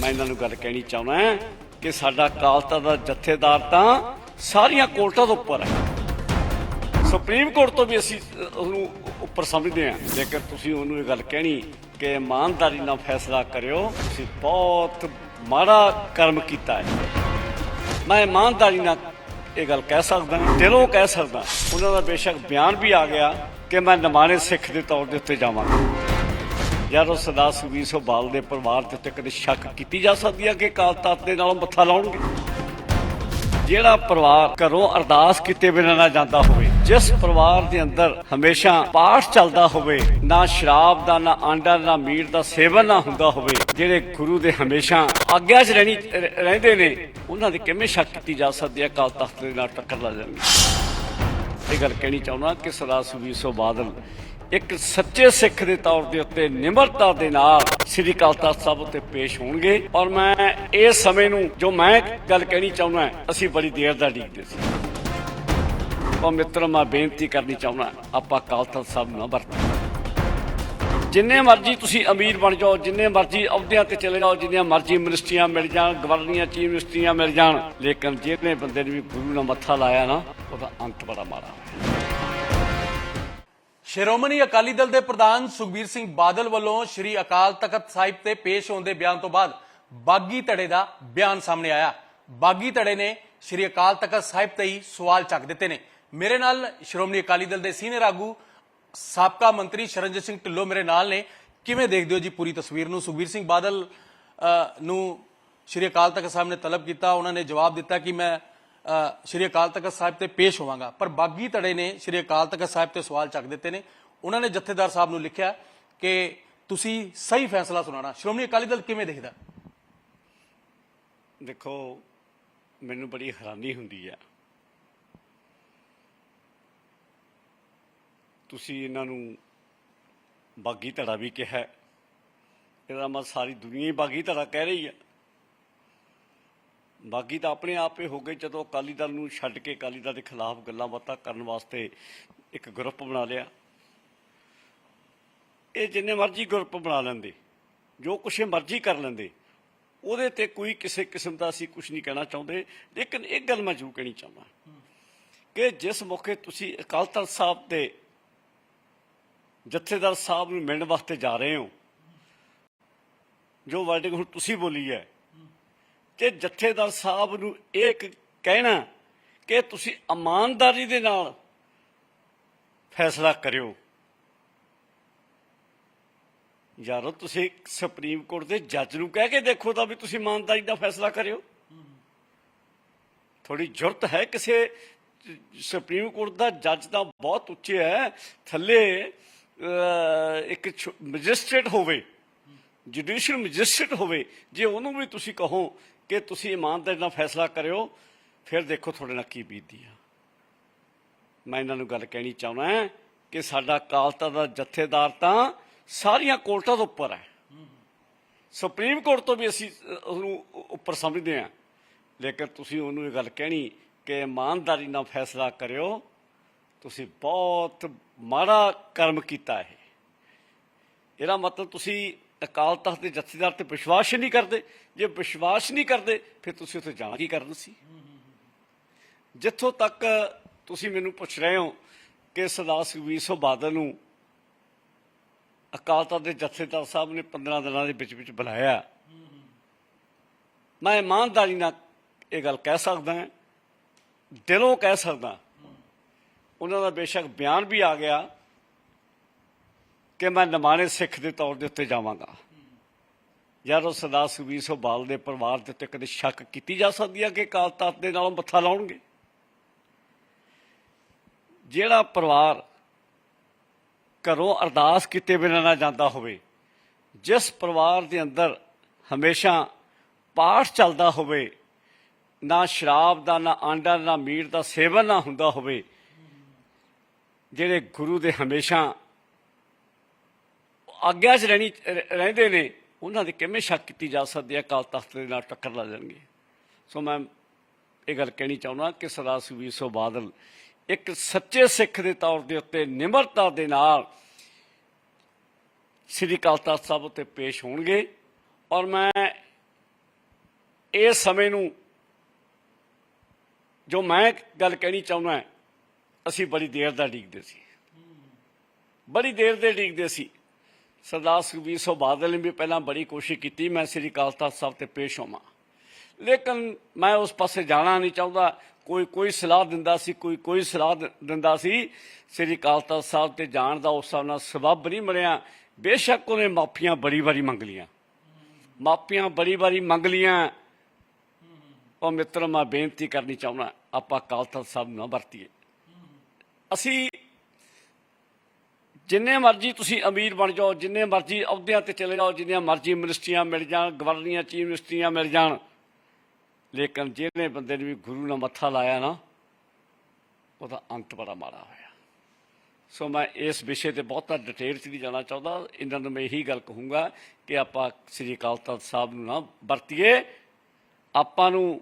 ਮੈਂ ਇਹਨਾਂ ਨੂੰ ਗੱਲ ਕਹਿਣੀ ਚਾਹੁੰਦਾ ਕਿ ਸਾਡਾ ਕਾਲਤਾ ਦਾ ਜਥੇਦਾਰ ਤਾਂ ਸਾਰੀਆਂ ਕੋਰਟਾਂ ਤੋਂ ਉੱਪਰ ਹੈ। ਸੁਪਰੀਮ ਕੋਰਟ ਤੋਂ ਵੀ ਅਸੀਂ ਉਹਨੂੰ ਉੱਪਰ ਸਮਝਦੇ ਹਾਂ। ਜੇਕਰ ਤੁਸੀਂ ਉਹਨੂੰ ਇਹ ਗੱਲ ਕਹਿਣੀ ਕਿ ਇਮਾਨਦਾਰੀ ਨਾਲ ਫੈਸਲਾ ਕਰਿਓ, ਤੁਸੀਂ ਬਹੁਤ ਮਾੜਾ ਕਰਮ ਕੀਤਾ ਹੈ। ਮੈਂ ਇਮਾਨਦਾਰੀ ਨਾਲ ਇਹ ਗੱਲ ਕਹਿ ਸਕਦਾ ਦਿਲੋਂ ਕਹਿ ਸਕਦਾ ਉਹਨਾਂ ਦਾ ਬੇਸ਼ੱਕ ਬਿਆਨ ਵੀ ਆ ਗਿਆ ਕਿ ਮੈਂ ਨਮਾਣੇ ਸਿੱਖ ਦੇ ਤੌਰ ਦੇ ਉੱਤੇ ਜਾਵਾਂਗਾ। ਯਾਰ ਉਹ ਸਰਦਾਰ ਸੁਖਬੀਰ ਸਿੰਘ ਬਾਲ ਦੇ ਪਰਿਵਾਰ ਦੇ ਉੱਤੇ ਸ਼ੱਕ ਕੀਤੀ ਜਾ ਸਕਦੀ ਹੈ ਕਿ ਅਕਾਲ ਤਖਤ ਦੇ ਨਾਲ ਮੱਥਾ ਲਾਉਣਗੇ? ਜਿਹੜਾ ਪਰਿਵਾਰ ਘਰੋਂ ਅਰਦਾਸ ਕੀਤੇ ਬਿਨਾਂ ਨਾ ਜਾਂਦਾ ਹੋਵੇ, ਜਿਸ ਪਰਿਵਾਰ ਦੇ ਅੰਦਰ ਹਮੇਸ਼ਾ ਪਾਠ ਚੱਲਦਾ ਹੋਵੇ, ਨਾ ਸ਼ਰਾਬ ਦਾ, ਨਾ ਆਂਡਾ, ਨਾ ਮੀਟ ਦਾ ਸੇਵਨ ਨਾ ਹੁੰਦਾ ਹੋਵੇ, ਜਿਹੜੇ ਗੁਰੂ ਦੇ ਹਮੇਸ਼ਾ ਆਗਿਆ 'ਚ ਰਹਿਣੀ ਰਹਿੰਦੇ ਨੇ, ਉਹਨਾਂ ਦੇ ਕਿਵੇਂ ਸ਼ੱਕ ਕੀਤੀ ਜਾ ਸਕਦੀ ਹੈ ਅਕਾਲ ਤਖਤ ਦੇ ਨਾਲ ਟੱਕਰ ਲਾ ਜਾਣਗੇ ਇਹ ਗੱਲ ਕਹਿਣੀ ਚਾਹੁੰਦਾ ਕਿ ਸਰਦਾਰ ਸੁਖਬੀਰ ਸਿੰਘ ਬਾਦਲ ਇੱਕ ਸੱਚੇ ਸਿੱਖ ਦੇ ਤੌਰ ਦੇ ਉੱਤੇ ਨਿਮਰਤਾ ਦੇ ਨਾਲ ਸ੍ਰੀ ਅਕਾਲ ਤਖਤ ਸਾਹਿਬ ਉੱਤੇ ਪੇਸ਼ ਹੋਣਗੇ। ਔਰ ਮੈਂ ਇਸ ਸਮੇਂ ਨੂੰ ਜੋ ਮੈਂ ਗੱਲ ਕਹਿਣੀ ਚਾਹੁੰਦਾ ਅਸੀਂ ਬੜੀ ਦੇਰ ਦਾ ਡੀਕਦੇ ਸੀ। ਉਹ ਮਿੱਤਰ, ਮੈਂ ਬੇਨਤੀ ਕਰਨੀ ਚਾਹੁੰਦਾ ਆਪਾਂ ਅਕਾਲ ਤਖਤ ਸਾਹਿਬ ਨਾ ਵਰਤੋ ਜਿੰਨੇ ਮਰਜ਼ੀ ਤੁਸੀਂ ਅਮੀਰ ਬਣ ਜਾਓ, ਜਿੰਨੇ ਮਰਜ਼ੀ ਅਹੁਦਿਆਂ ਤੇ ਚਲੇ ਜਾਓ, ਜਿੰਨੀਆਂ ਮਰਜ਼ੀ ਮਿਨਿਸਟਰੀਆਂ ਮਿਲ ਜਾਣ, ਗਵਰਨਰੀਆਂ, ਚੀਫ ਮਿਨਿਸਟਰੀਆਂ ਮਿਲ ਜਾਣ, ਲੇਕਿਨ ਜਿਹੜੇ ਬੰਦੇ ਨੇ ਵੀ ਗੁਰੂ ਨਾਲ ਮੱਥਾ ਲਾਇਆ ਨਾ, ਉਹਦਾ ਅੰਤ ਬੜਾ ਮਾੜਾ। ਹੋਇਆ ਸ਼੍ਰੋਮਣੀ ਅਕਾਲੀ ਦਲ ਦੇ ਪ੍ਰਧਾਨ ਸੁਖਬੀਰ ਸਿੰਘ ਬਾਦਲ ਵੱਲੋਂ ਸ਼੍ਰੀ ਅਕਾਲ ਤਖਤ ਸਾਹਿਬ ਤੇ ਪੇਸ਼ ਹੋਣ ਦੇ ਬਿਆਨ ਤੋਂ ਬਾਅਦ ਬਾਗੀ ਧੜੇ ਦਾ ਬਿਆਨ ਸਾਹਮਣੇ ਆਇਆ। ਬਾਗੀ ਧੜੇ ਨੇ ਸ਼੍ਰੀ ਅਕਾਲ ਤਖਤ ਸਾਹਿਬ ਤੇ ਹੀ ਸਵਾਲ ਚੱਕ ਦਿੱਤੇ ਨੇ। ਮੇਰੇ ਨਾਲ ਸ਼੍ਰੋਮਣੀ ਅਕਾਲੀ ਦਲ ਦੇ ਸੀਨੀਅਰ ਆਗੂ ਸਾਬਕਾ ਮੰਤਰੀ ਸ਼ਰਨਜੀਤ ਸਿੰਘ ਢਿੱਲੋਂ ਮੇਰੇ ਨਾਲ ਨੇ। ਕਿਵੇਂ ਦੇਖਦੇ ਹੋ ਜੀ ਪੂਰੀ ਤਸਵੀਰ ਨੂੰ? ਸੁਖਬੀਰ ਸਿੰਘ ਬਾਦਲ ਨੂੰ ਸ਼੍ਰੀ ਅਕਾਲ ਤਖਤ ਸਾਹਿਬ ਨੇ ਤਲਬ ਕੀਤਾ। ਉਹਨਾਂ ਨੇ ਜਵਾਬ ਦਿੱਤਾ ਕਿ ਮੈਂ ਸ਼੍ਰੀ ਅਕਾਲ ਤਖਤ ਸਾਹਿਬ ਤੇ ਪੇਸ਼ ਹੋਵਾਂਗਾ। ਪਰ ਬਾਗੀ ਧੜੇ ਨੇ ਸ਼੍ਰੀ ਅਕਾਲ ਤਖਤ ਸਾਹਿਬ ਤੇ ਸਵਾਲ ਚੱਕ ਦਿੱਤੇ ਨੇ। ਉਹਨਾਂ ਨੇ ਜਥੇਦਾਰ ਸਾਹਿਬ ਨੂੰ ਲਿਖਿਆ ਕਿ ਤੁਸੀਂ ਸਹੀ ਫੈਸਲਾ ਸੁਣਾਣਾ ਸ਼੍ਰੋਮਣੀ ਅਕਾਲੀ ਦਲ ਕਿਵੇਂ ਦੇਖਦਾ? ਦੇਖੋ, ਮੈਨੂੰ ਬੜੀ ਹੈਰਾਨੀ ਹੁੰਦੀ ਹੈ। ਤੁਸੀਂ ਇਹਨਾਂ ਨੂੰ ਬਾਗੀ ਧੜਾ ਵੀ ਕਿਹਾ ਇਹਦਾ ਮਤਲਬ ਸਾਰੀ ਦੁਨੀਆ ਹੀ ਬਾਗੀ ਧੜਾ ਕਹਿ ਰਹੀ ਹੈ। ਬਾਗੀ ਤਾਂ ਆਪਣੇ ਆਪ ਹੀ ਹੋ ਗਏ ਜਦੋਂ ਅਕਾਲੀ ਦਲ ਨੂੰ ਛੱਡ ਕੇ ਅਕਾਲੀ ਦਲ ਦੇ ਖਿਲਾਫ ਗੱਲਾਂ ਬਾਤਾਂ ਕਰਨ ਵਾਸਤੇ ਇੱਕ ਗਰੁੱਪ ਬਣਾ ਲਿਆ। ਇਹ ਜਿੰਨੇ ਮਰਜ਼ੀ ਗਰੁੱਪ ਬਣਾ ਲੈਂਦੇ, ਜੋ ਕੁਛ ਮਰਜ਼ੀ ਕਰ ਲੈਂਦੇ, ਉਹਦੇ ਤੇ ਕੋਈ ਕਿਸੇ ਕਿਸਮ ਦਾ ਅਸੀਂ ਕੁਝ ਨਹੀਂ ਕਹਿਣਾ ਚਾਹੁੰਦੇ, ਲੇਕਿਨ ਇੱਕ ਗੱਲ ਮੈਂ ਜ਼ਰੂਰ ਕਹਿਣੀ ਚਾਹੁੰਦਾ ਕਿ ਜਿਸ ਮੌਕੇ ਤੁਸੀਂ ਅਕਾਲ ਤਖਤ ਸਾਹਿਬ ਦੇ ਜਥੇਦਾਰ ਸਾਹਿਬ ਨੂੰ ਮਿਲਣ ਵਾਸਤੇ ਜਾ ਰਹੇ ਹੋ, ਜੋ ਵਰਡਿੰਗ ਹੁਣ ਤੁਸੀਂ ਬੋਲੀ ਹੈ ਕਿ ਜਥੇਦਾਰ ਸਾਹਿਬ ਨੂੰ ਇਹ ਕ- ਕਹਿਣਾ ਕਿ ਤੁਸੀਂ ਇਮਾਨਦਾਰੀ ਦੇ ਨਾਲ ਫੈਸਲਾ ਕਰਿਓ। ਯਾਰੋ ਤੁਸੀਂ ਸੁਪਰੀਮ ਕੋਰਟ ਦੇ ਜੱਜ ਨੂੰ ਕਹਿ ਕੇ ਦੇਖੋ ਤਾਂ ਵੀ ਤੁਸੀਂ ਇਮਾਨਦਾਰੀ ਦਾ ਫੈਸਲਾ ਕਰਿਓ। ਥੋੜੀ ਜ਼ਰੂਰਤ ਹੈ ਕਿਸੇ ਸੁਪਰੀਮ ਕੋਰਟ ਦਾ ਜੱਜ ਤਾਂ ਬਹੁਤ ਉੱਚੇ ਹੈ। ਥੱਲੇ ਅਹ, ਇੱਕ ਮੈਜਿਸਟ੍ਰੇਟ ਹੋਵੇ ਜੁਡੀਸ਼ੀਅਲ ਮੈਜਿਸਟ੍ਰੇਟ ਹੋਵੇ ਜੇ ਉਹਨੂੰ ਵੀ ਤੁਸੀਂ ਕਹੋ ਕਿ ਤੁਸੀਂ ਇਮਾਨਦਾਰੀ ਨਾਲ ਫੈਸਲਾ ਕਰਿਓ, ਫਿਰ ਦੇਖੋ ਤੁਹਾਡੇ ਨਾਲ ਕੀ ਬੀਤਦੀ ਆ। ਮੈਂ ਇਹਨਾਂ ਨੂੰ ਗੱਲ ਕਹਿਣੀ ਚਾਹੁੰਦਾ ਕਿ ਸਾਡਾ ਕਾਲਤਾ ਦਾ ਜਥੇਦਾਰ ਤਾਂ ਸਾਰੀਆਂ ਕੋਰਟਾਂ ਤੋਂ ਉੱਪਰ ਹੈ। ਸੁਪਰੀਮ ਕੋਰਟ ਤੋਂ ਵੀ ਅਸੀਂ ਉਹਨੂੰ ਉੱਪਰ ਸਮਝਦੇ ਹਾਂ। ਲੇਕਿਨ ਤੁਸੀਂ ਉਹਨੂੰ ਇਹ ਗੱਲ ਕਹਿਣੀ ਕਿ ਇਮਾਨਦਾਰੀ ਨਾਲ ਫੈਸਲਾ ਕਰਿਓ, ਤੁਸੀਂ ਬਹੁਤ ਮਾੜਾ ਕਰਮ ਕੀਤਾ ਹੈ। ਇਹਦਾ ਮਤਲਬ ਤੁਸੀਂ ਅਕਾਲ ਤਖਤ ਦੇ ਜਥੇਦਾਰ ਤੇ ਵਿਸ਼ਵਾਸ ਹੀ ਨਹੀਂ ਕਰਦੇ। ਜੇ ਵਿਸ਼ਵਾਸ ਨਹੀਂ ਕਰਦੇ, ਫਿਰ ਤੁਸੀਂ ਉੱਥੇ ਜਾਣਾ ਕੀ ਕਰਨ ਸੀ? ਜਿੱਥੋਂ ਤੱਕ ਤੁਸੀਂ ਮੈਨੂੰ ਪੁੱਛ ਰਹੇ ਹੋ ਕਿ ਸਰਦਾਰ ਸੁਖਬੀਰ ਸਿੰਘ ਬਾਦਲ ਨੂੰ ਅਕਾਲ ਤਖਤ ਦੇ ਜਥੇਦਾਰ ਸਾਹਿਬ ਨੇ 15 ਦਿਨਾਂ ਦੇ ਵਿੱਚ ਵਿੱਚ ਬੁਲਾਇਆ। ਮੈਂ ਇਮਾਨਦਾਰੀ ਨਾਲ ਇਹ ਗੱਲ ਕਹਿ ਸਕਦਾ ਹਾਂ, ਦਿਲੋਂ ਕਹਿ ਸਕਦਾ ਉਹਨਾਂ ਦਾ ਬੇਸ਼ੱਕ ਬਿਆਨ ਵੀ ਆ ਗਿਆ। ਕਿ ਮੈਂ ਨਮਾਣੇ ਸਿੱਖ ਦੇ ਤੌਰ ਦੇ ਉੱਤੇ ਜਾਵਾਂਗਾ। ਯਾਰ ਉਹ ਸਰਦਾਰ ਸੁਖਬੀਰ ਸਿੰਘ ਬਾਲ ਦੇ ਪਰਿਵਾਰ ਦੇ ਉੱਤੇ ਕਦੇ ਸ਼ੱਕ ਕੀਤੀ ਜਾ ਸਕਦੀ ਹੈ ਕਿ ਕਾਲ ਤਖਤ ਦੇ ਨਾਲ ਮੱਥਾ ਲਾਉਣਗੇ? ਜਿਹੜਾ ਪਰਿਵਾਰ ਘਰੋਂ ਅਰਦਾਸ ਕੀਤੇ ਬਿਨਾਂ ਨਾ ਜਾਂਦਾ ਹੋਵੇ, ਜਿਸ ਪਰਿਵਾਰ ਦੇ ਅੰਦਰ ਹਮੇਸ਼ਾ ਪਾਠ ਚੱਲਦਾ ਹੋਵੇ, ਨਾ ਸ਼ਰਾਬ ਦਾ, ਨਾ ਆਂਡਾ, ਨਾ ਮੀਟ ਦਾ ਸੇਵਨ ਨਾ ਹੁੰਦਾ ਹੋਵੇ, ਜਿਹੜੇ ਗੁਰੂ ਦੇ ਹਮੇਸ਼ਾ ਆਗਿਆ 'ਚ ਰਹਿਣੀ ਰਹਿੰਦੇ ਨੇ, ਉਹਨਾਂ ਦੇ ਕਿਵੇਂ ਸ਼ੱਕ ਕੀਤੀ ਜਾ ਸਕਦੀ ਹੈ ਕਾਲ ਤਖਤ ਦੇ ਨਾਲ ਟੱਕਰ ਲਾ ਜਾਣਗੇ? ਸੋ ਮੈਂ ਇਹ ਗੱਲ ਕਹਿਣੀ ਚਾਹੁੰਦਾ ਕਿ ਸਰਦਾਰ ਸੁਖਬੀਰ ਸਿੰਘ ਬਾਦਲ ਇੱਕ ਸੱਚੇ ਸਿੱਖ ਦੇ ਤੌਰ ਦੇ ਉੱਤੇ ਨਿਮਰਤਾ ਦੇ ਨਾਲ ਸ੍ਰੀ ਅਕਾਲ ਤਖਤ ਸਾਹਿਬ ਉੱਤੇ ਪੇਸ਼ ਹੋਣਗੇ ਔਰ ਮੈਂ ਇਸ ਸਮੇਂ ਨੂੰ ਜੋ ਮੈਂ ਗੱਲ ਕਹਿਣੀ ਚਾਹੁੰਦਾ, ਅਸੀਂ ਬੜੀ ਦੇਰ ਦਾ ਡੀਕਦੇ ਸੀ। ਬੜੀ ਦੇਰ ਦੇ ਡੀਕਦੇ ਸੀ। ਸਰਦਾਰ ਸੁਖਬੀਰ ਸਿੰਘ ਬਾਦਲ ਨੇ ਵੀ ਪਹਿਲਾਂ ਬੜੀ ਕੋਸ਼ਿਸ਼ ਕੀਤੀ, ਮੈਂ ਸ੍ਰੀ ਅਕਾਲ ਤਖਤ ਸਾਹਿਬ ਤੇ ਪੇਸ਼ ਹੋਵਾਂ। ਲੇਕਿਨ ਮੈਂ ਉਸ ਪਾਸੇ ਜਾਣਾ ਨਹੀਂ ਚਾਹੁੰਦਾ। ਕੋਈ ਕੋਈ ਸਲਾਹ ਦਿੰਦਾ ਸੀ, ਕੋਈ ਕੋਈ ਸਲਾਹ ਦਿੰਦਾ ਸੀ, ਸ੍ਰੀ ਅਕਾਲ ਤਖਤ ਸਾਹਿਬ ਤੇ ਜਾਣ ਦਾ ਉਸ ਹਿਸਾਬ ਨਾਲ ਸਬਬ ਨਹੀਂ ਮਿਲਿਆ ਬੇਸ਼ੱਕ ਉਹਨੇ ਮਾਫੀਆਂ ਬੜੀ ਵਾਰੀ ਮੰਗ ਲੀਆਂ ਮਾਫੀਆਂ ਬੜੀ ਵਾਰੀ ਮੰਗ ਲੀਆਂ ਉਹ ਮਿੱਤਰ, ਮੈਂ ਬੇਨਤੀ ਕਰਨੀ ਚਾਹੁੰਦਾ, ਆਪਾਂ ਅਕਾਲ ਤਖਤ ਸਾਹਿਬ ਨਾ ਵਰਤੀਏ। ਅਸੀਂ ਜਿੰਨੇ ਮਰਜ਼ੀ ਤੁਸੀਂ ਅਮੀਰ ਬਣ ਜਾਓ, ਜਿੰਨੇ ਮਰਜ਼ੀ ਅਹੁਦਿਆਂ ਤੇ ਚਲੇ ਜਾਓ, ਜਿੰਨੀਆਂ ਮਰਜ਼ੀ ਮਿਨਿਸਟਰੀਆਂ ਮਿਲ ਜਾਣ, ਗਵਰਨਰੀਆਂ, ਚੀਫ ਮਿਨਿਸਟਰੀਆਂ ਮਿਲ ਜਾਣ। ਲੇਕਿਨ ਜਿਹੜੇ ਬੰਦੇ ਨੇ ਵੀ ਗੁਰੂ ਨਾਲ ਮੱਥਾ ਲਾਇਆ ਨਾ, ਉਹਦਾ ਅੰਤ ਬੜਾ ਮਾੜਾ ਹੋਇਆ। ਸੋ ਮੈਂ ਇਸ ਵਿਸ਼ੇ ਤੇ ਬਹੁਤਾ ਡਿਟੇਲ ਚ ਨਹੀਂ ਜਾਣਾ ਚਾਹੁੰਦਾ। ਇਹਨਾਂ ਨੂੰ ਮੈਂ ਇਹੀ ਗੱਲ ਕਹੂੰਗਾ ਕਿ ਆਪਾਂ ਸ੍ਰੀ ਅਕਾਲ ਤਖਤ ਸਾਹਿਬ ਨੂੰ ਨਾ ਵਰਤੀਏ। ਆਪਾਂ ਨੂੰ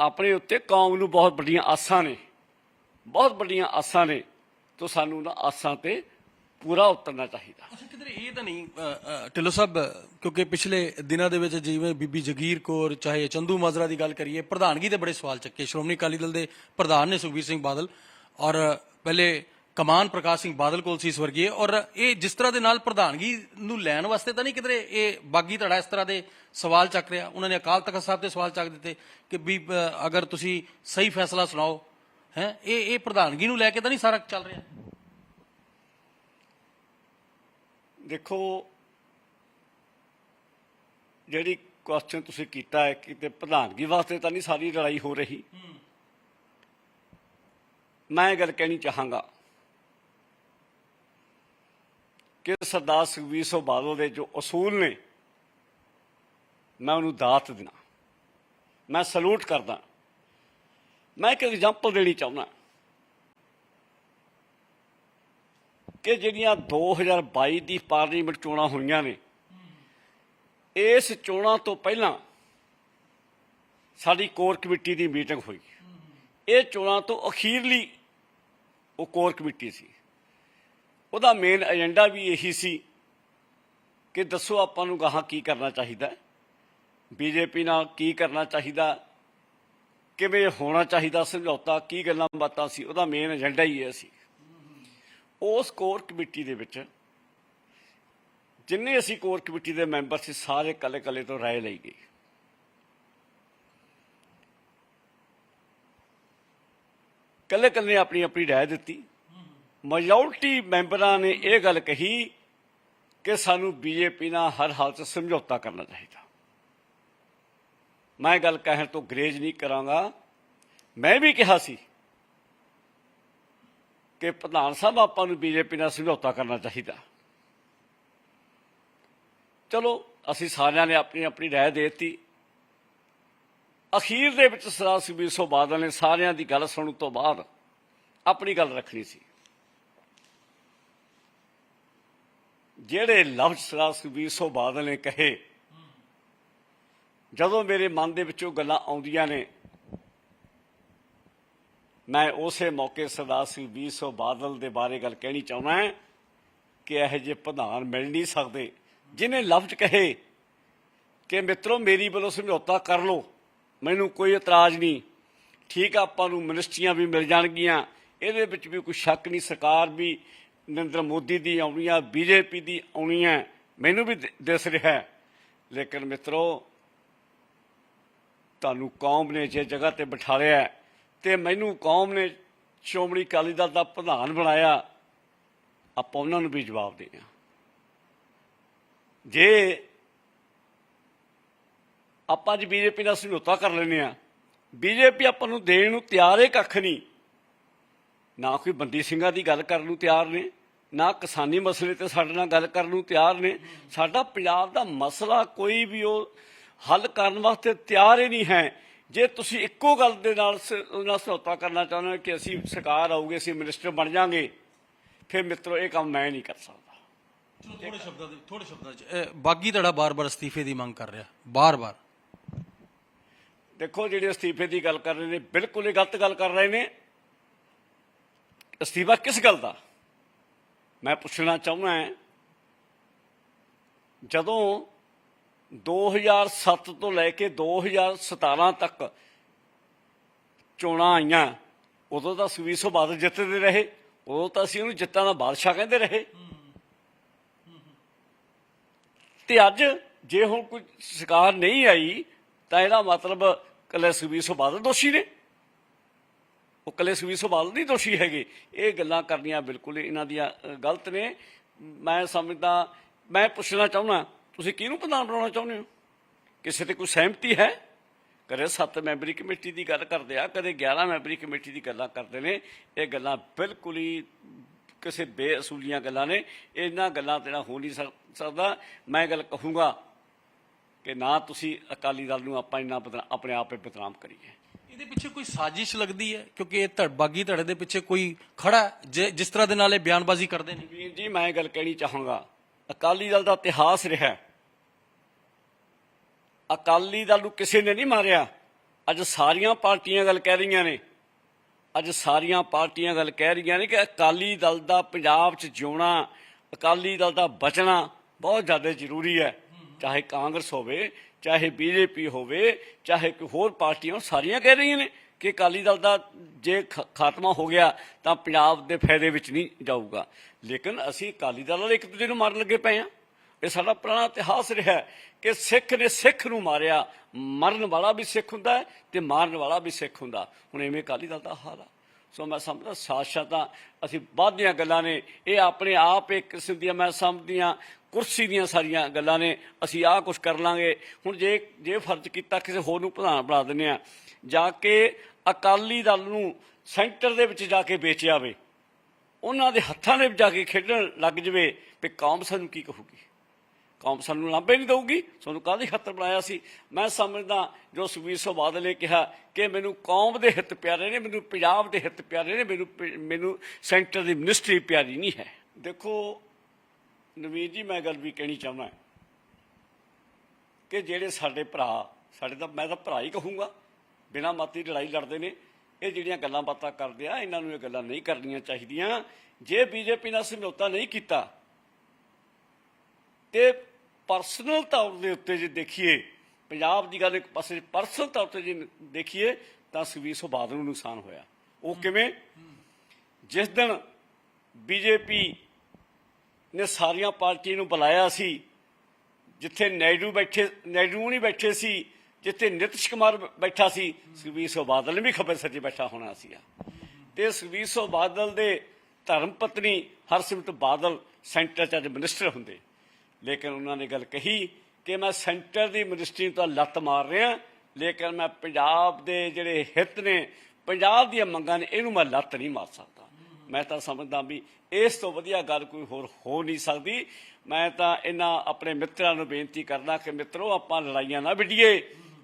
ਆਪਣੇ ਉੱਤੇ ਕੌਮ ਨੂੰ ਬਹੁਤ ਵੱਡੀਆਂ ਆਸਾਂ ਨੇ, ਬਹੁਤ ਵੱਡੀਆਂ ਆਸਾਂ ਨੇ। ਤੋਂ ਸਾਨੂੰ ਨਾ ਆਸਾਂ ਤੇ ਪੂਰਾ ਉਤਰਨਾ ਚਾਹੀਦਾ। ਅੱਛਾ ਕਿਧਰੇ ਇਹ ਤਾਂ ਨਹੀਂ ਅ, ਸਾਹਿਬ ਕਿਉਂਕਿ ਪਿਛਲੇ ਦਿਨਾਂ ਦੇ ਵਿੱਚ ਜਿਵੇਂ ਬੀਬੀ ਜਗੀਰ ਕੌਰ ਚਾਹੇ ਚੰਦੂ ਮਾਜਰਾ ਦੀ ਗੱਲ ਕਰੀਏ ਪ੍ਰਧਾਨਗੀ ਤੇ ਬੜੇ ਸਵਾਲ ਚੱਕੇ। ਸ਼੍ਰੋਮਣੀ ਅਕਾਲੀ ਦਲ ਦੇ ਪ੍ਰਧਾਨ ਨੇ ਸੁਖਬੀਰ ਸਿੰਘ ਬਾਦਲ ਔਰ ਪਹਿਲੇ ਕਮਾਨ ਪ੍ਰਕਾਸ਼ ਸਿੰਘ ਬਾਦਲ ਕੋਲ ਸੀ ਸਵਰਗੀ ਔਰ ਇਹ ਜਿਸ ਤਰ੍ਹਾਂ ਦੇ ਨਾਲ ਪ੍ਰਧਾਨਗੀ ਨੂੰ ਲੈਣ ਵਾਸਤੇ ਤਾਂ ਨਹੀਂ ਕਿਧਰੇ ਇਹ ਬਾਗੀ ਧੜਾ ਇਸ ਤਰ੍ਹਾਂ ਦੇ ਸਵਾਲ ਚੱਕ ਰਿਹਾ। ਉਹਨਾਂ ਨੇ ਅਕਾਲ ਤਖਤ ਸਾਹਿਬ ਤੇ ਸਵਾਲ ਚੱਕ ਦਿੱਤੇ ਕਿ ਵੀ ਅਗਰ ਤੁਸੀਂ ਸਹੀ ਫੈਸਲਾ ਸੁਣਾਓ ਹੈ? ਇਹ ਇਹ ਪ੍ਰਧਾਨਗੀ ਨੂੰ ਲੈ ਕੇ ਤਾਂ ਨਹੀਂ ਸਾਰਾ ਚੱਲ ਰਿਹਾ। ਦੇਖੋ, ਜਿਹੜੀ ਕੁਐਸਚਨ ਤੁਸੀਂ ਕੀਤਾ ਹੈ ਕਿ ਤੇ ਪ੍ਰਧਾਨਗੀ ਵਾਸਤੇ ਤਾਂ ਨਹੀਂ ਸਾਰੀ ਲੜਾਈ ਹੋ ਰਹੀ। ਮੈਂ ਇਹ ਗੱਲ ਕਹਿਣੀ ਚਾਹਾਂਗਾ ਕਿ ਸਰਦਾਰ ਸੁਖਬੀਰ ਸਿੰਘ ਬਾਦਲ ਦੇ ਜੋ ਅਸੂਲ ਨੇ, ਮੈਂ ਉਹਨੂੰ ਦਾਤ ਦੇਣਾ ਮੈਂ ਸਲੂਟ ਕਰਦਾ। ਮੈਂ ਇੱਕ ਐਗਜ਼ਾਮਪਲ ਦੇਣੀ ਚਾਹੁੰਦਾ। ਕਿ ਜਿਹੜੀਆਂ 2022 ਦੀ ਪਾਰਲੀਮੈਂਟ ਚੋਣਾਂ ਹੋਈਆਂ ਨੇ, ਇਸ ਚੋਣਾਂ ਤੋਂ ਪਹਿਲਾਂ ਸਾਡੀ ਕੋਰ ਕਮੇਟੀ ਦੀ ਮੀਟਿੰਗ ਹੋਈ। ਇਹ ਚੋਣਾਂ ਤੋਂ ਅਖੀਰਲੀ ਉਹ ਕੋਰ ਕਮੇਟੀ ਸੀ। ਉਹਦਾ ਮੇਨ ਏਜੰਡਾ ਵੀ ਇਹੀ ਸੀ ਕਿ ਦੱਸੋ ਆਪਾਂ ਨੂੰ ਗਾਹਾਂ ਕੀ ਕਰਨਾ ਚਾਹੀਦਾ, ਬੀਜੇਪੀ ਨਾਲ ਕੀ ਕਰਨਾ ਚਾਹੀਦਾ ਕਿਵੇਂ ਹੋਣਾ ਚਾਹੀਦਾ ਸਮਝੌਤਾ, ਕੀ ਗੱਲਾਂ ਬਾਤਾਂ ਸੀ, ਉਹਦਾ ਮੇਨ ਏਜੰਡਾ ਹੀ ਇਹ ਸੀ। ਉਸ ਕੋਰ ਕਮੇਟੀ ਦੇ ਵਿੱਚ ਜਿੰਨੇ ਅਸੀਂ ਕੋਰ ਕਮੇਟੀ ਦੇ ਮੈਂਬਰ ਸੀ, ਸਾਰੇ ਕੱਲੇ ਕੱਲੇ ਤੋਂ ਰਾਏ ਲਈ ਗਈ ਕੱਲੇ ਕੱਲੇ ਆਪਣੀ ਆਪਣੀ ਰਾਏ ਦਿੱਤੀ। ਮੈਜੋਰਟੀ ਮੈਂਬਰਾਂ ਨੇ ਇਹ ਗੱਲ ਕਹੀ ਕਿ ਸਾਨੂੰ ਬੀਜੇਪੀ ਨਾਲ ਹਰ ਹਾਲਤ ਸਮਝੌਤਾ ਕਰਨਾ ਚਾਹੀਦਾ। ਮੈਂ ਗੱਲ ਕਹਿਣ ਤੋਂ ਗਰੇਜ ਨਹੀਂ ਕਰਾਂਗਾ। ਮੈਂ ਵੀ ਕਿਹਾ ਸੀ ਕਿ ਪ੍ਰਧਾਨ ਸਾਹਿਬ, ਆਪਾਂ ਨੂੰ ਬੀਜੇਪੀ ਨਾਲ ਸਮਝੌਤਾ ਕਰਨਾ ਚਾਹੀਦਾ। ਚਲੋ, ਅਸੀਂ ਸਾਰਿਆਂ ਨੇ ਆਪਣੀ ਆਪਣੀ ਰਾਏ ਦੇ ਦਿੱਤੀ। ਅਖੀਰ ਦੇ ਵਿੱਚ ਸਰਦਾਰ ਸੁਖਬੀਰ ਸਿੰਘ ਬਾਦਲ ਨੇ ਸਾਰਿਆਂ ਦੀ ਗੱਲ ਸੁਣਨ ਤੋਂ ਬਾਅਦ ਆਪਣੀ ਗੱਲ ਰੱਖਣੀ ਸੀ। ਜਿਹੜੇ ਲਫ਼ਜ਼ ਸਰਦਾਰ ਸੁਖਬੀਰ ਸਿੰਘ ਬਾਦਲ ਨੇ ਕਹੇ ਜਦੋਂ ਮੇਰੇ ਮਨ ਦੇ ਵਿੱਚੋਂ ਗੱਲਾਂ ਆਉਂਦੀਆਂ ਨੇ, ਮੈਂ ਉਸੇ ਮੌਕੇ ਸਰਦਾਰ ਸੁਖਬੀਰ ਸਿੰਘ ਬਾਦਲ ਦੇ ਬਾਰੇ ਗੱਲ ਕਹਿਣੀ ਚਾਹੁੰਦਾ ਹਾਂ ਕਿ ਇਹੋ ਜਿਹੇ ਪ੍ਰਧਾਨ ਮਿਲ ਨਹੀਂ ਸਕਦੇ, ਜਿਨੇ ਲਫ਼ਜ਼ ਕਹੇ ਕਿ ਮਿੱਤਰੋ ਮੇਰੀ ਵੱਲੋਂ ਸਮਝੌਤਾ ਕਰ ਲਓ, ਮੈਨੂੰ ਕੋਈ ਇਤਰਾਜ਼ ਨਹੀਂ। ਠੀਕ ਆ, ਆਪਾਂ ਨੂੰ ਮਿਨਿਸਟਰੀਆਂ ਵੀ ਮਿਲ ਜਾਣਗੀਆਂ, ਇਹਦੇ ਵਿੱਚ ਵੀ ਕੋਈ ਸ਼ੱਕ ਨਹੀਂ, ਸਰਕਾਰ ਵੀ ਨਰਿੰਦਰ ਮੋਦੀ ਦੀ ਆਉਣੀ ਆ, ਬੀਜੇਪੀ ਦੀ ਆਉਣੀ ਹੈ ਮੈਨੂੰ ਵੀ ਦਿਸ ਰਿਹਾ ਲੇਕਿਨ ਮਿੱਤਰੋ ਤੁਹਾਨੂੰ ਕੌਮ ਨੇ ਜੇ ਜਗ੍ਹਾ ਤੇ ਬਿਠਾ ਲਿਆ ਤੇ ਮੈਨੂੰ ਕੌਮ ਨੇ ਸ਼੍ਰੋਮਣੀ ਅਕਾਲੀ ਦਲ ਦਾ ਪ੍ਰਧਾਨ ਬਣਾਇਆ, ਆਪਾਂ ਉਹਨਾਂ ਨੂੰ ਵੀ ਜਵਾਬ ਦੇਣਾ ਜੇ ਆਪਾਂ ਅੱਜ ਬੀਜੇਪੀ ਨਾਲ ਸਮਝੌਤਾ ਕਰ ਲੈਨੇ ਆ ਬੀਜੇਪੀ ਆਪਾਂ ਨੂੰ ਦੇਣ ਨੂੰ ਤਿਆਰ ਹੈ ਕੱਖ ਨਹੀਂ। ਨਾ ਕੋਈ ਬੰਦੀ ਸਿੰਘਾਂ ਦੀ ਗੱਲ ਕਰਨ ਨੂੰ ਤਿਆਰ ਨੇ, ਨਾ ਕਿਸਾਨੀ ਮਸਲੇ ਤੇ ਸਾਡੇ ਨਾਲ ਗੱਲ ਕਰਨ ਨੂੰ ਤਿਆਰ ਨੇ। ਸਾਡਾ ਪੰਜਾਬ ਦਾ ਮਸਲਾ ਕੋਈ ਵੀ ਉਹ ਹੱਲ ਕਰਨ ਵਾਸਤੇ ਤਿਆਰ ਹੀ ਨਹੀਂ ਹੈ। ਜੇ ਤੁਸੀਂ ਇੱਕੋ ਗੱਲ ਦੇ ਨਾਲ ਸ- ਉਹਨਾਂ ਸਮਝੌਤਾ ਕਰਨਾ ਚਾਹੁੰਦੇ ਹੋ ਕਿ ਅਸੀਂ ਸਰਕਾਰ ਆਊਗੀ ਅਸੀਂ ਮਿਨਿਸਟਰ ਬਣ ਜਾਾਂਗੇ ਫਿਰ ਮਿੱਤਰੋ ਇਹ ਕੰਮ ਮੈਂ ਨਹੀਂ ਕਰ ਸਕਦਾ। ਥੋੜੇ ਸ਼ਬਦਾਂ ਦੇ ਥੋੜੇ ਸ਼ਬਦਾਂ ਚ ਇਹ ਬਾਗੀ ਧੜਾ ਬਾਰ-ਬਾਰ ਅਸਤੀਫੇ ਦੀ ਮੰਗ ਕਰ ਰਿਹਾ ਬਾਰ-ਬਾਰ। ਦੇਖੋ ਜਿਹੜੇ ਅਸਤੀਫੇ ਦੀ ਗੱਲ ਕਰ ਰਹੇ ਨੇ ਬਿਲਕੁਲ ਹੀ ਗਲਤ ਗੱਲ ਕਰ ਰਹੇ ਨੇ। ਅਸਤੀਫਾ ਕਿਸ ਗੱਲ ਦਾ? ਮੈਂ ਪੁੱਛਣਾ ਚਾਹੁੰਦਾ ਜਦੋਂ 2007 ਤੋਂ ਲੈ ਕੇ 2017 ਤੱਕ ਚੋਣਾਂ ਆਈਆਂ। ਉਦੋਂ ਤਾਂ ਸੁਖਬੀਰ ਸਿੰਘ ਬਾਦਲ ਜਿੱਤਦੇ ਰਹੇ। ਉਦੋਂ ਤਾਂ ਅਸੀਂ ਉਹਨੂੰ ਜਿੱਤਾਂ ਦਾ ਬਾਦਸ਼ਾਹ ਕਹਿੰਦੇ ਰਹੇ। ਤੇ ਅੱਜ ਜੇ ਹੁਣ ਕੋਈ ਸਰਕਾਰ ਨਹੀਂ ਆਈ, ਤਾਂ ਇਹਦਾ ਮਤਲਬ ਕੱਲੇ ਸੁਖਬੀਰ ਸਿੰਘ ਬਾਦਲ ਦੋਸ਼ੀ ਨੇ। ਉਹ ਕੱਲੇ ਸੁਖਬੀਰ ਸਿੰਘ ਬਾਦਲ ਨਹੀਂ ਦੋਸ਼ੀ ਹੈਗੇ। ਇਹ ਗੱਲਾਂ ਕਰਨੀਆਂ ਬਿਲਕੁਲ ਇਹਨਾਂ ਦੀਆਂ ਗਲਤ ਨੇ। ਮੈਂ ਸਮਝਦਾ, ਮੈਂ ਪੁੱਛਣਾ ਚਾਹੁੰਦਾ ਤੁਸੀਂ ਕਿਹਨੂੰ ਪ੍ਰਧਾਨ ਬਣਾਉਣਾ ਚਾਹੁੰਦੇ ਹੋ? ਕਿਸੇ ਤੇ ਕੋਈ ਸਹਿਮਤੀ ਹੈ? ਕਦੇ ਸੱਤ ਮੈਂਬਰੀ ਕਮੇਟੀ ਦੀ ਗੱਲ ਕਰਦੇ ਆ ਕਦੇ 11 ਮੈਂਬਰੀ ਕਮੇਟੀ ਦੀ ਗੱਲਾਂ ਕਰਦੇ ਨੇ। ਇਹ ਗੱਲਾਂ ਬਿਲਕੁਲ ਹੀ ਕਿਸੇ ਬੇਅਸੂਲੀਆਂ ਗੱਲਾਂ ਨੇ। ਇਹਨਾਂ ਗੱਲਾਂ ਤੇ ਨਾ ਹੋ ਨਹੀਂ ਸਕ- ਸਕਦਾ। ਮੈਂ ਗੱਲ ਕਹੂੰਗਾ ਕਿ ਨਾ ਤੁਸੀਂ ਅਕਾਲੀ ਦਲ ਨੂੰ ਆਪਾਂ ਇੰਨਾ ਬਦਨਾ- ਆਪਣੇ ਆਪ ਬਦਨਾਮ ਕਰੀਏ। ਇਹਦੇ ਪਿੱਛੇ ਕੋਈ ਸਾਜ਼ਿਸ਼ ਲੱਗਦੀ ਹੈ? ਕਿਉਂਕਿ ਇਹ ਧੜ ਬਾਗੀ ਧੜੇ ਦੇ ਪਿੱਛੇ ਕੋਈ ਖੜਾ ਜਿਸ ਤਰ੍ਹਾਂ ਦੇ ਨਾਲ ਇਹ ਬਿਆਨਬਾਜ਼ੀ ਕਰਦੇ ਨੇ? ਵੀਰ ਜੀ ਮੈਂ ਗੱਲ ਕਹਿਣੀ ਚਾਹਾਂਗਾ। ਅਕਾਲੀ ਦਲ ਦਾ ਇਤਿਹਾਸ ਰਿਹਾ। ਅਕਾਲੀ ਦਲ ਨੂੰ ਕਿਸੇ ਨੇ ਨਹੀਂ ਮਾਰਿਆ। ਅੱਜ ਸਾਰੀਆਂ ਪਾਰਟੀਆਂ ਗੱਲ ਕਹਿ ਰਹੀਆਂ ਨੇ। ਅੱਜ ਸਾਰੀਆਂ ਪਾਰਟੀਆਂ ਗੱਲ ਕਹਿ ਰਹੀਆਂ ਨੇ ਕਿ ਅਕਾਲੀ ਦਲ ਦਾ ਪੰਜਾਬ 'ਚ ਜਿਉਣਾ ਅਕਾਲੀ ਦਲ ਦਾ ਬਚਣਾ ਬਹੁਤ ਜ਼ਿਆਦਾ ਜ਼ਰੂਰੀ ਹੈ। ਚਾਹੇ ਕਾਂਗਰਸ ਹੋਵੇ ਚਾਹੇ ਬੀਜੇਪੀ ਹੋਵੇ ਚਾਹੇ ਕੋਈ ਹੋਰ ਪਾਰਟੀਆਂ ਹੋਣ, ਸਾਰੀਆਂ ਕਹਿ ਰਹੀਆਂ ਨੇ ਕਿ ਅਕਾਲੀ ਦਲ ਦਾ ਜੇ ਖ- ਖਾਤਮਾ ਹੋ ਗਿਆ ਤਾਂ ਪੰਜਾਬ ਦੇ ਫਾਇਦੇ ਵਿੱਚ ਨਹੀਂ ਜਾਊਗਾ। ਲੇਕਿਨ ਅਸੀਂ ਅਕਾਲੀ ਦਲ ਵਾਲੇ ਇੱਕ ਦੂਜੇ ਨੂੰ ਮਾਰਨ ਲੱਗੇ ਪਏ ਆ ਇਹ ਸਾਡਾ ਪੁਰਾਣਾ ਇਤਿਹਾਸ ਰਿਹਾ ਕਿ ਸਿੱਖ ਨੇ ਸਿੱਖ ਨੂੰ ਮਾਰਿਆ। ਮਰਨ ਵਾਲਾ ਵੀ ਸਿੱਖ ਹੁੰਦਾ ਹੈ ਤੇ ਮਾਰਨ ਵਾਲਾ ਵੀ ਸਿੱਖ ਹੁੰਦਾ। ਹੁਣ ਐਵੇਂ ਅਕਾਲੀ ਦਲ ਦਾ ਹਾਲ ਆ। ਸੋ ਮੈਂ ਸਮਝਦਾ ਸਾਸ਼ਾ ਤਾਂ ਅਸੀਂ ਬਾਅਦ ਦੀਆਂ ਗੱਲਾਂ ਨੇ, ਇਹ ਆਪਣੇ ਆਪ ਇੱਕ ਕਿਸਮ ਦੀਆਂ ਮੈਂ ਸਮਝਦੀਆਂ, ਕੁਰਸੀ ਦੀਆਂ ਸਾਰੀਆਂ ਗੱਲਾਂ ਨੇ, ਅਸੀਂ ਆਹ ਕੁਝ ਕਰ ਲਾਂਗੇ। ਹੁਣ ਜੇ ਜੇ ਫਰਜ਼ ਕੀਤਾ ਕਿਸੇ ਹੋਰ ਨੂੰ ਪ੍ਰਧਾਨ ਬਣਾ ਦਿੰਦੇ ਆ ਜਾ ਕੇ ਅਕਾਲੀ ਦਲ ਨੂੰ ਸੈਂਟਰ ਦੇ ਵਿੱਚ ਜਾ ਕੇ ਵੇਚਿਆ ਵੇ ਉਹਨਾਂ ਦੇ ਹੱਥਾਂ ਦੇ ਵਿੱਚ ਜਾ ਕੇ ਖੇਡਣ ਲੱਗ ਜਵੇ, ਵੀ ਕੌਮ ਸਾਨੂੰ ਕੀ ਕਹੂਗੀ? ਕੌਮ ਸਾਨੂੰ ਲਾਂਭੇ ਨਹੀਂ ਦਊਗੀ। ਤੁਹਾਨੂੰ ਕਾਹਦੀ ਖਾਤਰ ਬਣਾਇਆ ਸੀ? ਮੈਂ ਸਮਝਦਾ ਜੋ ਸੁਖਬੀਰ ਸਿੰਘ ਬਾਦਲ ਨੇ ਕਿਹਾ ਕਿ ਮੈਨੂੰ ਕੌਮ ਦੇ ਹਿੱਤ ਪਿਆਰੇ ਨੇ, ਮੈਨੂੰ ਪੰਜਾਬ ਦੇ ਹਿੱਤ ਪਿਆਰੇ ਨੇ, ਮੈਨੂੰ ਮੈਨੂੰ ਸੈਂਟਰ ਦੀ ਮਿਨਿਸਟਰੀ ਪਿਆਰੀ ਨਹੀਂ ਹੈ। ਦੇਖੋ, ਨਵੀਨ ਜੀ, ਮੈਂ ਗੱਲ ਵੀ ਕਹਿਣੀ ਚਾਹੁੰਦਾ ਕਿ ਜਿਹੜੇ ਸਾਡੇ ਭਰਾ, ਸਾਡੇ ਤਾਂ, ਮੈਂ ਤਾਂ ਭਰਾ ਹੀ ਕਹੂੰਗਾ, ਬਿਨਾਂ ਮਾਤੀ ਲੜਾਈ ਲੜਦੇ ਨੇ, ਇਹ ਜਿਹੜੀਆਂ ਗੱਲਾਂ ਬਾਤਾਂ ਕਰਦੇ ਆ, ਇਹਨਾਂ ਨੂੰ ਇਹ ਗੱਲਾਂ ਨਹੀਂ ਕਰਨੀਆਂ ਚਾਹੀਦੀਆਂ। ਜੇ ਬੀਜੇਪੀ ਨਾਲ ਸਮਝੌਤਾ ਨਹੀਂ ਕੀਤਾ ਤੇ ਪਰਸਨਲ ਤੌਰ ਦੇ ਉੱਤੇ ਜੇ ਦੇਖੀਏ ਪੰਜਾਬ ਦੀ ਗੱਲ ਇੱਕ ਪਾਸੇ ਪਰਸਨਲ ਤੌਰ ਤੇ ਜੇ ਦੇਖੀਏ ਤਾਂ ਸੁਖਬੀਰ ਬਾਦਲ ਨੂੰ ਨੁਕਸਾਨ ਹੋਇਆ। ਉਹ ਕਿਵੇਂ? ਜਿਸ ਦਿਨ ਬੀਜੇਪੀ ਨੇ ਸਾਰੀਆਂ ਪਾਰਟੀਆਂ ਨੂੰ ਬੁਲਾਇਆ ਸੀ ਜਿੱਥੇ ਨਾਇਡੂ ਬੈਠੇ ਨਾਇਡੂ ਨਹੀਂ ਬੈਠੇ ਸੀ ਜਿੱਥੇ ਨਿਤਿਸ਼ ਕੁਮਾਰ ਬੈਠਾ ਸੀ ਸੁਖਬੀਰ ਸਿੰਘ ਬਾਦਲ ਨੇ ਵੀ ਖੱਬੇ ਸੱਜੇ ਬੈਠਾ ਹੋਣਾ ਸੀਗਾ। ਤੇ ਸੁਖਬੀਰ ਸਿੰਘ ਬਾਦਲ ਦੇ ਧਰਮ ਪਤਨੀ ਹਰਸਿਮਰਤ ਬਾਦਲ ਸੈਂਟਰ ਚ ਅੱਜ ਮਿਨਿਸਟਰ ਹੁੰਦੇ। ਲੇਕਿਨ ਉਹਨਾਂ ਨੇ ਗੱਲ ਕਹੀ ਕਿ ਮੈਂ ਸੈਂਟਰ ਦੀ ਮਿਨਿਸਟਰੀ ਤੋਂ ਲੱਤ ਮਾਰ ਰਿਹਾ, ਲੇਕਿਨ ਮੈਂ ਪੰਜਾਬ ਦੇ ਜਿਹੜੇ ਹਿੱਤ ਨੇ, ਪੰਜਾਬ ਦੀਆਂ ਮੰਗਾਂ ਨੇ, ਇਹਨੂੰ ਮੈਂ ਲੱਤ ਨਹੀਂ ਮਾਰ ਸਕਦਾ। ਮੈਂ ਤਾਂ ਸਮਝਦਾ ਵੀ ਇਸ ਤੋਂ ਵਧੀਆ ਗੱਲ ਕੋਈ ਹੋਰ ਹੋ ਨਹੀਂ ਸਕਦੀ। ਮੈਂ ਤਾਂ ਇਹਨਾਂ ਆਪਣੇ ਮਿੱਤਰਾਂ ਨੂੰ ਬੇਨਤੀ ਕਰਦਾ ਕਿ ਮਿੱਤਰੋ, ਆਪਾਂ ਲੜਾਈਆਂ ਨਾ ਵਿੱਢੀਏ,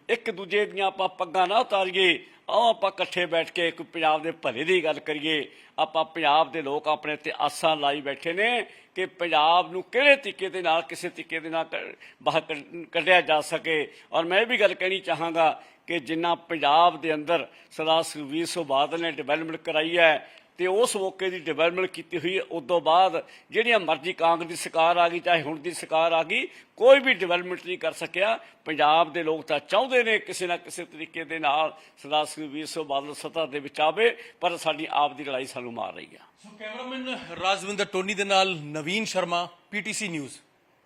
ਇੱਕ ਦੂਜੇ ਦੀਆਂ ਆਪਾਂ ਪੱਗਾਂ ਨਾ ਉਤਾਰੀਏ। ਆਓ ਆਪਾਂ ਇਕੱਠੇ ਬੈਠ ਕੇ ਇੱਕ ਪੰਜਾਬ ਦੇ ਭਲੇ ਦੀ ਗੱਲ ਕਰੀਏ। ਆਪਾਂ ਪੰਜਾਬ ਦੇ ਲੋਕ ਆਪਣੇ ਤੇ ਆਸਾਂ ਲਾਈ ਬੈਠੇ ਨੇ ਕਿ ਪੰਜਾਬ ਨੂੰ ਕਿਹੜੇ ਤਰੀਕੇ ਦੇ ਨਾਲ, ਕਿਸੇ ਤਰੀਕੇ ਦੇ ਨਾਲ ਕ- ਬਾਹਰ ਕੱਢ- ਕੱਢਿਆ ਜਾ ਸਕੇ। ਔਰ ਮੈਂ ਇਹ ਵੀ ਗੱਲ ਕਹਿਣੀ ਚਾਹਾਂਗਾ ਕਿ ਜਿੰਨਾ ਪੰਜਾਬ ਦੇ ਅੰਦਰ ਸਰਦਾਰ ਸੁਖਬੀਰ ਸਿੰਘ ਬਾਦਲ ਨੇ ਡਿਵੈਲਪਮੈਂਟ ਕਰਾਈ ਹੈ ਤੇ ਉਸ ਮੌਕੇ ਦੀ ਡਿਵੈਲਪਮੈਂਟ ਕੀਤੀ ਹੋਈ ਹੈ। ਉਸ ਤੋਂ ਬਾਅਦ ਜਿਹੜੀਆਂ ਮਰਜ਼ੀ ਕਾਂਗਰਸ ਦੀ ਸਰਕਾਰ ਆ ਗਈ, ਚਾਹੇ ਹੁਣ ਦੀ ਸਰਕਾਰ ਆ ਗਈ, ਕੋਈ ਵੀ ਡਿਵੈਲਪਮੈਂਟ ਨਹੀਂ ਕਰ ਸਕਿਆ। ਪੰਜਾਬ ਦੇ ਲੋਕ ਤਾਂ ਚਾਹੁੰਦੇ ਨੇ ਕਿਸੇ ਨਾ ਕਿਸੇ ਤਰੀਕੇ ਦੇ ਨਾਲ ਸਰਦਾਰ ਸੁਖਬੀਰ ਸਿੰਘ ਬਾਦਲ ਸੱਤਾ ਦੇ ਵਿੱਚ ਆਵੇ, ਪਰ ਸਾਡੀ ਆਪ ਦੀ ਲੜਾਈ ਸਾਨੂੰ ਮਾਰ ਰਹੀ ਆ। ਸੋ ਕੈਮਰਾਮੈਨ ਰਾਜਵਿੰਦਰ ਟੋਨੀ ਦੇ ਨਾਲ ਨਵੀਨ ਸ਼ਰਮਾ ਪੀਟੀਸੀ ਨਿਊਜ਼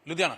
ਲੁਧਿਆਣਾ